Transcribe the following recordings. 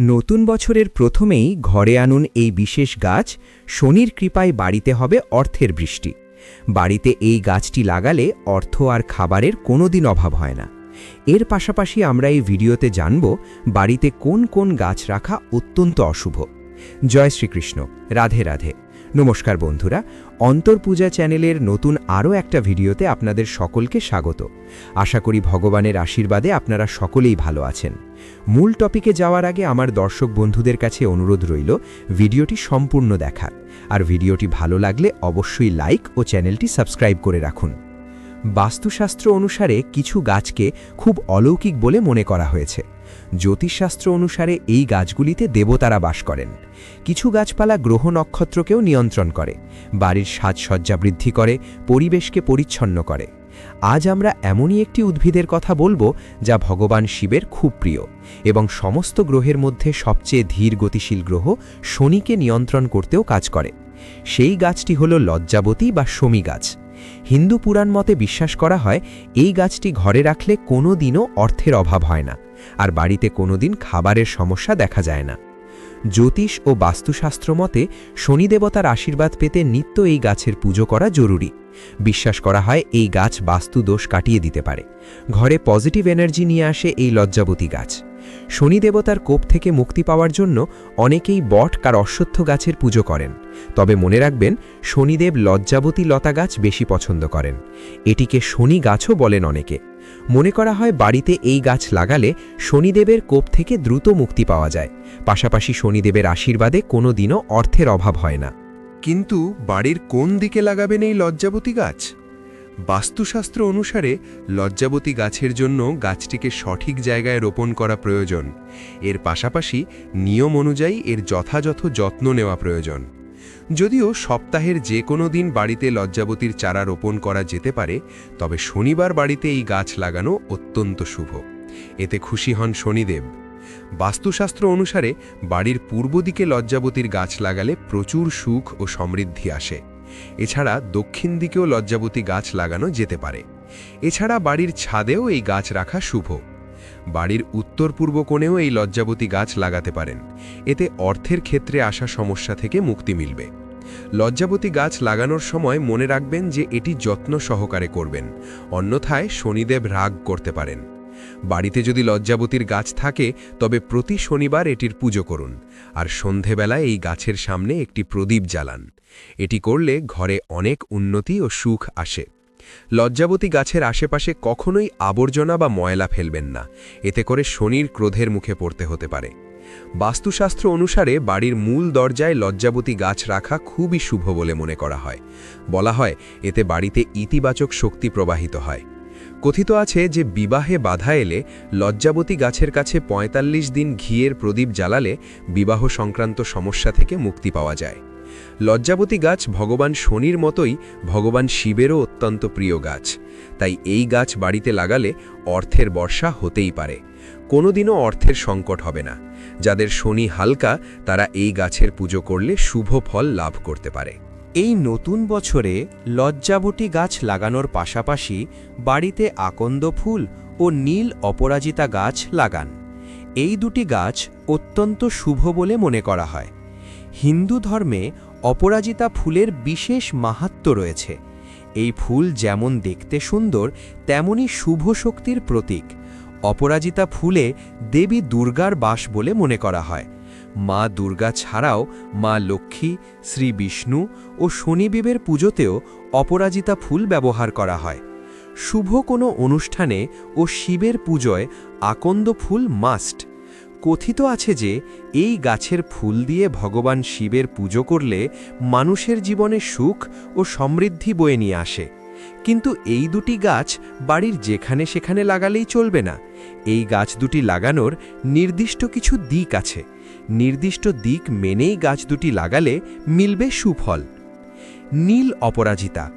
নতুন বছরের প্রথমেই ঘরে আনুন এই বিশেষ গাছ, শনির কৃপায় বাড়িতে হবে অর্থের বৃষ্টি। বাড়িতে এই গাছটি লাগালে অর্থ আর খাবারের কোনো দিন অভাব হয় না। এর পাশাপাশি আমরা এই ভিডিওতে জানব বাড়িতে কোন কোন গাছ রাখা অত্যন্ত অশুভ। জয় শ্রীকৃষ্ণ। রাধে রাধে। নমস্কার বন্ধুরা অন্তর্পূজা চ্যানেলের নতুন আরও একটা ভিডিওতে আপনাদের সকলকে স্বাগত। আশা করি ভগবানের আশীর্বাদে আপনারা সকলেই ভালো আছেন। মূল টপিকে যাওয়ার আগে আমার দর্শক বন্ধুদের কাছে অনুরোধ রইল, ভিডিওটি সম্পূর্ণ দেখার। আর ভিডিওটি ভালো লাগলে অবশ্যই লাইক ও চ্যানেলটি সাবস্ক্রাইব করে রাখুন। বাস্তুশাস্ত্র অনুসারে কিছু গাছকে খুব অলৌকিক বলে মনে করা হয়েছে। জ্যোতিষশাস্ত্র অনুসারে এই গাছগুলিতে দেবতারা বাস করেন। কিছু গাছপালা গ্রহ নক্ষত্রকেও নিয়ন্ত্রণ করে, বাড়ির সাজসজ্জা বৃদ্ধি করে, পরিবেশকে পরিচ্ছন্ন করে। আজ আমরা এমনই একটি উদ্ভিদের কথা বলব যা ভগবান শিবের খুব প্রিয় এবং সমস্ত গ্রহের মধ্যে সবচেয়ে ধীর গতিশীল গ্রহ শনিকে নিয়ন্ত্রণ করতেও কাজ করে। সেই গাছটি হল লজ্জাবতী বা শমী গাছ। হিন্দু পুরাণ মতে বিশ্বাস করা হয়, এই গাছটি ঘরে রাখলে কোনো দিনও অর্থের অভাব হয় না। আর বাড়িতে কোনোদিন খাবারের সমস্যা দেখা যায় না। জ্যোতিষ ও বাস্তুশাস্ত্র মতে, শনিদেবতার আশীর্বাদ পেতে নিত্য এই গাছের পুজো করা জরুরি। বিশ্বাস করা হয় এই গাছ বাস্তু দোষ কাটিয়ে দিতে পারে। ঘরে পজিটিভ এনার্জি নিয়ে আসে এই লজ্জাবতী গাছ। শনিদেবতার কোপ থেকে মুক্তি পাওয়ার জন্য অনেকেই বট কার অশ্বত্থ গাছের পুজো করেন। তবে মনে রাখবেন, শনিদেব লজ্জাবতী লতা গাছ বেশি পছন্দ করেন। এটিকে শনি গাছও বলেন অনেকে। মনে করা হয় বাড়িতে এই গাছ লাগালে শনিদেবের কোপ থেকে দ্রুত মুক্তি পাওয়া যায়। পাশাপাশি শনিদেবের আশীর্বাদে কোনো দিনও অর্থের অভাব হয় না। কিন্তু বাড়ির কোন দিকে লাগাবেন এই লজ্জাবতী গাছ? বাস্তুশাস্ত্র অনুসারে লজ্জাবতী গাছের জন্য গাছটিকে সঠিক জায়গায় রোপণ করা প্রয়োজন। এর পাশাপাশি নিয়ম অনুযায়ী এর যথাযথ যত্ন নেওয়া প্রয়োজন। যদিও সপ্তাহের যে কোনো দিন বাড়িতে লজ্জাবতীর চারা রোপণ করা যেতে পারে, তবে শনিবার বাড়িতে এই গাছ লাগানো অত্যন্ত শুভ। এতে খুশি হন শনিদেব। বাস্তুশাস্ত্র অনুসারে বাড়ির পূর্ব দিকে লজ্জাবতীর গাছ লাগালে প্রচুর সুখ ও সমৃদ্ধি আসে। এছাড়া দক্ষিণ দিকেও লজ্জাবতী গাছ লাগানো যেতে পারে। এছাড়া বাড়ির ছাদেও এই গাছ রাখা শুভ। বাড়ির উত্তর পূর্ব কোণেও এই লজ্জাবতী গাছ লাগাতে পারেন। এতে অর্থের ক্ষেত্রে আসা সমস্যা থেকে মুক্তি মিলবে। লজ্জাবতী গাছ লাগানোর সময় মনে রাখবেন যে এটি যত্ন সহকারে করবেন, অন্যথায় শনিদেব রাগ করতে পারেন। বাড়িতে যদি লজ্জাবতীর গাছ থাকে, তবে প্রতি শনিবার এটির পুজো করুন, আর সন্ধেবেলায় এই গাছের সামনে একটি প্রদীপ জ্বালান। এটি করলে ঘরে অনেক উন্নতি ও সুখ আসে। লজ্জাবতী গাছের আশেপাশে কখনোই আবর্জনা বা ময়লা ফেলবেন না। এতে করে শনির ক্রোধের মুখে পড়তে হতে পারে। বাস্তুশাস্ত্র অনুসারে বাড়ির মূল দরজায় লজ্জাবতী গাছ রাখা খুবই শুভ বলে মনে করা হয়। বলা হয়, এতে বাড়িতে ইতিবাচক শক্তি প্রবাহিত হয়। কথিত আছে যে বিবাহে বাধা এলে লজ্জাবতী গাছের কাছে ৪৫ দিন ঘিয়ের প্রদীপ জ্বালালে বিবাহ সংক্রান্ত সমস্যা থেকে মুক্তি পাওয়া যায়। লজ্জাবতী গাছ ভগবান শনির মতোই ভগবান শিবেরও অত্যন্ত প্রিয় গাছ। তাই এই গাছ বাড়িতে লাগালে অর্থের বর্ষা হতেই পারে। কোনোদিনও অর্থের সংকট হবে না। যাদের শনি হালকা, তারা এই গাছের পুজো করলে শুভ ফল লাভ করতে পারে। এই নতুন বছরে লজ্জাবতী গাছ লাগানোর পাশাপাশি বাড়িতে আকন্দ ফুল ও নীল অপরাজিতা গাছ লাগান। এই দুটি গাছ অত্যন্ত শুভ বলে মনে করা হয়। হিন্দু ধর্মে অপরাজিতা ফুলের বিশেষ মাহাত্ম্য রয়েছে। এই ফুল যেমন দেখতে সুন্দর, তেমনি শুভ শক্তির প্রতীক। অপরাজিতা ফুলে দেবী দুর্গার বাস বলে মনে করা হয়। মা দুর্গা ছাড়াও মা লক্ষ্মী, শ্রী বিষ্ণু ও শনিদেবের পুজোতেও অপরাজিতা ফুল ব্যবহার করা হয়। শুভ কোনো অনুষ্ঠানে ও শিবের পুজোয় আকন্দ ফুল মাস্ট। কথিত আছে যে, এই গাছের ফুল দিয়ে ভগবান শিবের পুজো করলে মানুষের জীবনে সুখ ও সমৃদ্ধি বয়ে নিয়ে আসে। কিন্তু এই দুটি গাছ বাড়ির যেখানে সেখানে লাগালেই চলবে না। এই গাছ দুটি লাগানোর নির্দিষ্ট কিছু দিক আছে। নির্দিষ্ট দিক মেনেই গাছ দুটি লাগালে মিলবে সুফল। নীল অপরাজিতা।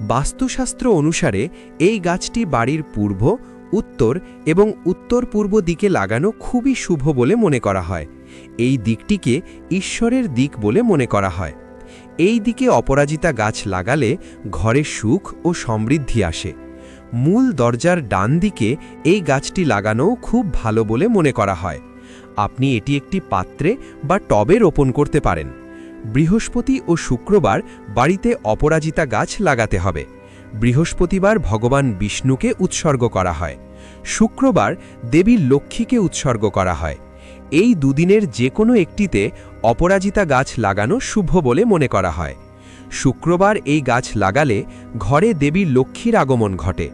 বাস্তুশাস্ত্র অনুসারে এই গাছটি বাড়ির পূর্ব উত্তর এবং উত্তর পূর্ব দিকে লাগানো খুবই শুভ বলে মনে করা হয়। এই দিকটিকে ঈশ্বরের দিক বলে মনে করা হয়। এই দিকে অপরাজিতা গাছ লাগালে ঘরে সুখ ও সমৃদ্ধি আসে। মূল দরজার ডান দিকে এই গাছটি লাগানোও খুব ভালো বলে মনে করা হয়। আপনি এটি একটি পাত্রে বা টবে রোপণ করতে পারেন। বৃহস্পতি ও শুক্রবার বাড়িতে অপরাজিতা গাছ লাগাতে হবে। বৃহস্পতিবার ভগবান বিষ্ণুকে উৎসর্গ করা হয়। শুক্রবার দেবী লক্ষ্মীকে উৎসর্গ করা হয়। এই দুদিনের যে কোনো একটিতে অপরাজিতা গাছ লাগানো শুভ বলে মনে করা হয়। শুক্রবার এই গাছ লাগালে ঘরে দেবী লক্ষ্মীর আগমন ঘটে।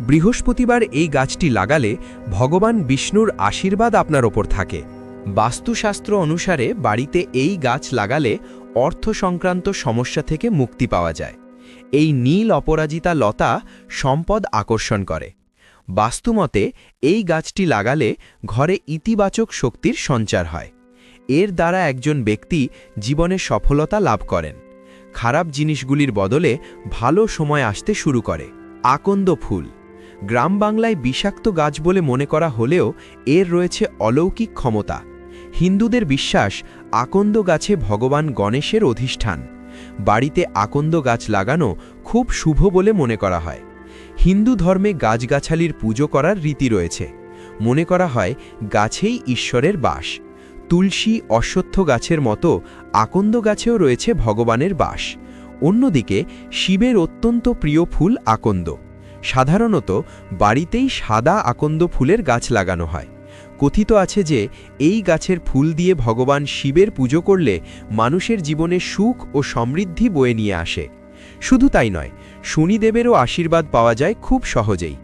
বৃহস্পতিবার এই গাছটি লাগালে ভগবান বিষ্ণুর আশীর্বাদ আপনার ওপর থাকে। বাস্তুশাস্ত্র অনুসারে বাড়িতে এই গাছ লাগালে অর্থ সংক্রান্ত সমস্যা থেকে মুক্তি পাওয়া যায়। এই নীল অপরাজিতা লতা সম্পদ আকর্ষণ করে। বাস্তুমতে, এই গাছটি লাগালে ঘরে ইতিবাচক শক্তির সঞ্চার হয়। এর দ্বারা একজন ব্যক্তি জীবনে সফলতা লাভ করেন। খারাপ জিনিসগুলির বদলে ভালো সময় আসতে শুরু করে। আকন্দ ফুল। গ্রাম বাংলায় বিষাক্ত গাছ বলে মনে করা হলেও এর রয়েছে অলৌকিক ক্ষমতা। হিন্দুদের বিশ্বাস, আকন্দ গাছে ভগবান গণেশের অধিষ্ঠান। বাড়িতে আকন্দ গাছ লাগানো খুব শুভ বলে মনে করা হয়। হিন্দু ধর্মে গাছগাছালির পুজো করার রীতি রয়েছে। মনে করা হয়, গাছেই ঈশ্বরের বাস। তুলসী অশ্বত্থ গাছের মতো আকন্দ গাছেও রয়েছে ভগবানের বাস। অন্যদিকে, শিবের অত্যন্ত প্রিয় ফুল আকন্দ। সাধারণত বাড়িতেই সাদা আকন্দ ফুলের গাছ লাগানো হয়। কথিত আছে যে, এই গাছের ফুল দিয়ে ভগবান শিবের পুজো করলে মানুষের জীবনে সুখ ও সমৃদ্ধি বয়ে নিয়ে আসে। শুধু তাই নয়, শনিদেবেরও আশীর্বাদ পাওয়া যায় খুব সহজেই।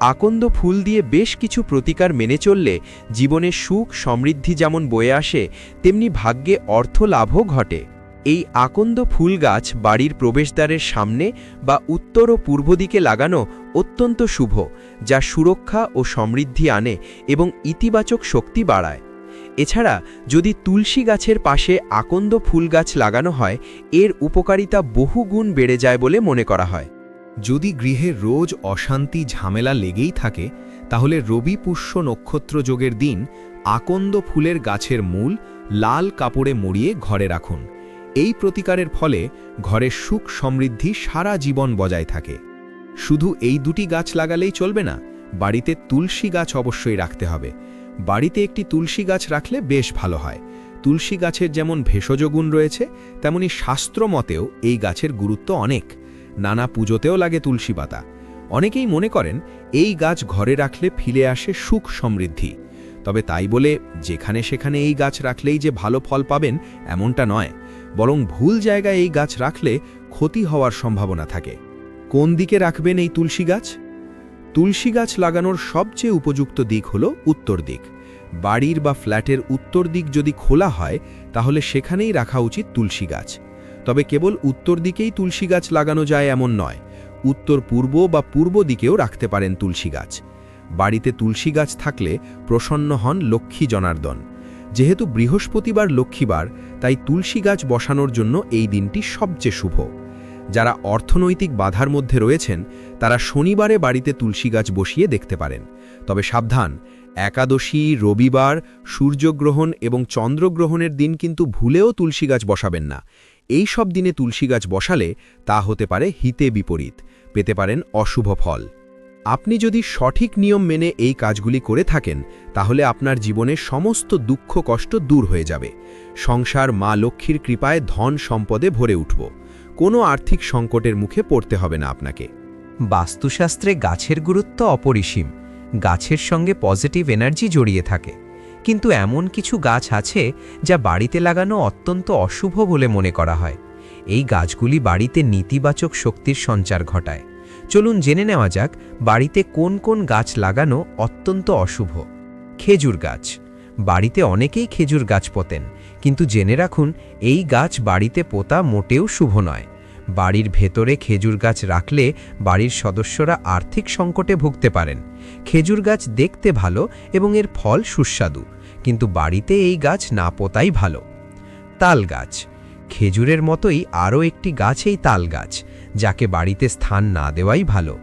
আকন্দ ফুল দিয়ে বেশ কিছু প্রতিকার মেনে চললে জীবনে সুখ সমৃদ্ধি যেমন বয়ে আসে, তেমনি ভাগ্যে অর্থ লাভও ঘটে। এই আকন্দ ফুল গাছ বাড়ির প্রবেশদ্বারের সামনে বা উত্তর ও পূর্ব দিকে লাগানো অত্যন্ত শুভ, যা সুরক্ষা ও সমৃদ্ধি আনে এবং ইতিবাচক শক্তি বাড়ায়। এছাড়া, যদি তুলসী গাছের পাশে আকন্দ ফুল গাছ লাগানো হয়, এর উপকারিতা বহু গুণ বেড়ে যায় বলে মনে করা হয়। যদি গৃহে রোজ অশান্তি ঝামেলা লেগেই থাকে, তাহলে রবি পুষ্য নক্ষত্র যোগের দিন আকন্দ ফুলের গাছের মূল লাল কাপড়ে মুড়িয়ে ঘরে রাখুন। এই প্রতিকারের ফলে ঘরে সুখ সমৃদ্ধি সারা জীবন বজায় থাকে। শুধু এই দুটি গাছ লাগালেই চলবে না, বাড়িতে তুলসী গাছ অবশ্যই রাখতে হবে। বাড়িতে একটি তুলসী গাছ রাখলে বেশ ভালো হয়। তুলসী গাছের যেমন ভেষজ গুণ রয়েছে, তেমনি শাস্ত্র মতেও এই গাছের গুরুত্ব অনেক। নানা পুজোতেও লাগে তুলসী পাতা। অনেকেই মনে করেন, এই গাছ ঘরে রাখলে ফিরে আসে সুখ সমৃদ্ধি। তবে তাই বলে, যেখানে সেখানে এই গাছ রাখলেই যে ভালো ফল পাবেন, এমনটা নয়। বরং ভুল জায়গায় এই গাছ রাখলে ক্ষতি হওয়ার সম্ভাবনা থাকে। কোন দিকে রাখবেন এই তুলসী গাছ? তুলসী গাছ লাগানোর সবচেয়ে উপযুক্ত দিক হল উত্তর দিক। বাড়ির বা ফ্ল্যাটের উত্তর দিক যদি খোলা হয়, তাহলে সেখানেই রাখা উচিত তুলসী গাছ। তবে কেবল উত্তর দিকেই তুলসী গাছ লাগানো যায় এমন নয়। উত্তর পূর্ব বা পূর্ব দিকেও রাখতে পারেন তুলসী গাছ। বাড়িতে তুলসী গাছ থাকলে প্রসন্ন হন লক্ষ্মী জনার্দন। যেহেতু বৃহস্পতিবার লক্ষ্মীবার, তাই তুলসী গাছ বসানোর জন্য এই দিনটি সবচেয়ে শুভ। যারা অর্থনৈতিক বাধার মধ্যে রয়েছেন, তারা শনিবারে বাড়িতে তুলসী গাছ বসিয়ে দেখতে পারেন। তবে সাবধান, একাদশী, রবিবার, সূর্যগ্রহণ এবং চন্দ্রগ্রহণের দিন কিন্তু ভুলেও তুলসী গাছ বসাবেন না। এই সব দিনে তুলসী গাছ বসালে তা হতে পারে হিতে বিপরীত, পেতে পারেন অশুভ ফল। আপনি যদি সঠিক নিয়ম মেনে এই কাজগুলি করে থাকেন, তাহলে আপনার জীবনে সমস্ত দুঃখ কষ্ট দূর হয়ে যাবে। সংসার মা লক্ষ্মীর কৃপায় ধন সম্পদে ভরে উঠব। কোনো আর্থিক সংকটের মুখে পড়তে হবে না আপনাকে। বাস্তুশাস্ত্রে গাছের গুরুত্ব অপরিসীম। গাছের সঙ্গে পজিটিভ এনার্জি জড়িয়ে থাকে। কিন্তু এমন কিছু গাছ আছে, যা বাড়িতে লাগানো অত্যন্ত অশুভ বলে মনে করা হয়। এই গাছগুলি বাড়িতে নেতিবাচক শক্তির সঞ্চার ঘটায়। চলুন জেনে নেওয়া যাক বাড়িতে কোন কোন গাছ লাগানো অত্যন্ত অশুভ। খেজুর গাছ। বাড়িতে অনেকেই খেজুর গাছ পোতেন, কিন্তু জেনে রাখুন, এই গাছ বাড়িতে পোতা মোটেও শুভ নয়। বাড়ির ভেতরে খেজুর গাছ রাখলে বাড়ির সদস্যরা আর্থিক সংকটে ভুগতে পারেন। খেজুর গাছ দেখতে ভালো এবং এর ফল সুস্বাদু, কিন্তু বাড়িতে এই গাছ না পোতাই ভালো। তাল গাছ। খেজুরের মতোই আরও একটি গাছ এই তাল গাছ যাকে বাড়িতে স্থান না দেওয়াই ভালো।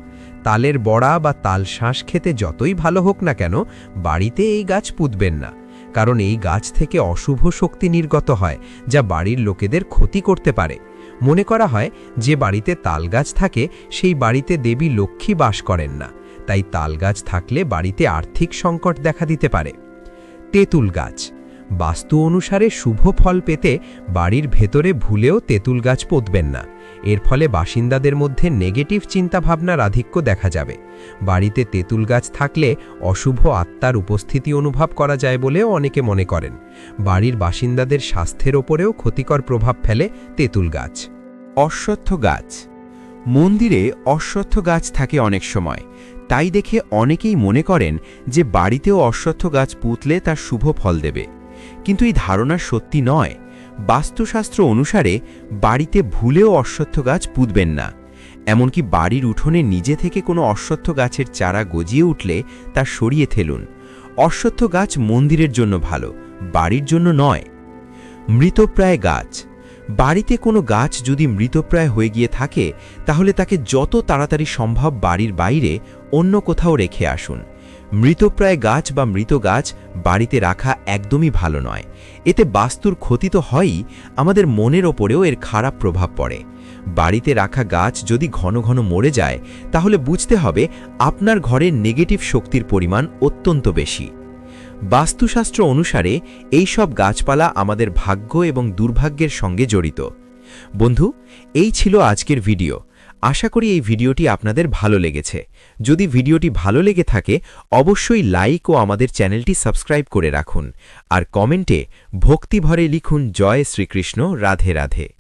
তালের বড়া বা তাল শ্বাস খেতে যতই ভালো হোক না কেন, বাড়িতে এই গাছ পুঁতবেন না। কারণ এই গাছ থেকে অশুভ শক্তি নির্গত হয়, যা বাড়ির লোকেদের ক্ষতি করতে পারে। মনে করা হয়, যে বাড়িতে তাল গাছ থাকে, সেই বাড়িতে দেবী লক্ষ্মী বাস করেন না। তাই তাল গাছ থাকলে বাড়িতে আর্থিক সংকট দেখা দিতে পারে। তেঁতুল গাছ বাস্তু অনুসারে শুভ ফল পেতে বাড়ির ভেতরে ভুলেও তেঁতুল গাছ পুঁতবেন না। এর ফলে বাসিন্দাদের মধ্যে নেগেটিভ চিন্তাভাবনার আধিক্য দেখা যাবে। বাড়িতে তেঁতুল গাছ থাকলে অশুভ আত্মার উপস্থিতি অনুভব করা যায় বলেও অনেকে মনে করেন। বাড়ির বাসিন্দাদের স্বাস্থ্যের ওপরেও ক্ষতিকর প্রভাব ফেলে তেঁতুল গাছ। অশ্বত্থ গাছ। মন্দিরে অশ্বত্থ গাছ থাকে অনেক সময়। তাই দেখে অনেকেই মনে করেন যে বাড়িতেও অশ্বত্থ গাছ পুতলে তার শুভ ফল দেবে। কিন্তু এই ধারণা সত্যি নয়। বাস্তুশাস্ত্র অনুসারে বাড়িতে ভুলেও অশ্বত্থ গাছ পুঁতবেন না। এমনকি বাড়ির উঠোনে নিজে থেকে কোনো অশ্বত্থ গাছের চারা গজিয়ে উঠলে তা সরিয়ে ফেলুন। অশ্বত্থ গাছ মন্দিরের জন্য ভালো, বাড়ির জন্য নয়। মৃতপ্রায় গাছ। বাড়িতে কোনো গাছ যদি মৃতপ্রায় হয়ে গিয়ে থাকে, তাহলে তাকে যত তাড়াতাড়ি সম্ভব বাড়ির বাইরে অন্য কোথাও রেখে আসুন। মৃতপ্রায় গাছ বা মৃত গাছ বাড়িতে রাখা একদমই ভালো নয়। এতে বাস্তুর ক্ষতি তো হয়ই, আমাদের মনের ওপরেও এর খারাপ প্রভাব পড়ে। বাড়িতে রাখা গাছ যদি ঘন ঘন মরে যায়, তাহলে বুঝতে হবে আপনার ঘরের নেগেটিভ শক্তির পরিমাণ অত্যন্ত বেশি। বাস্তুশাস্ত্র অনুসারে এই সব গাছপালা আমাদের ভাগ্য এবং দুর্ভাগ্যের সঙ্গে জড়িত। বন্ধু, এই ছিল আজকের ভিডিও। আশা করি এই ভিডিওটি আপনাদের ভালো লেগেছে। যদি ভিডিওটি ভালো লেগে থাকে, অবশ্যই লাইক ও আমাদের চ্যানেলটি সাবস্ক্রাইব করে রাখুন। আর কমেন্টে ভক্তিভরে লিখুন, জয় শ্রীকৃষ্ণ, রাধে রাধে।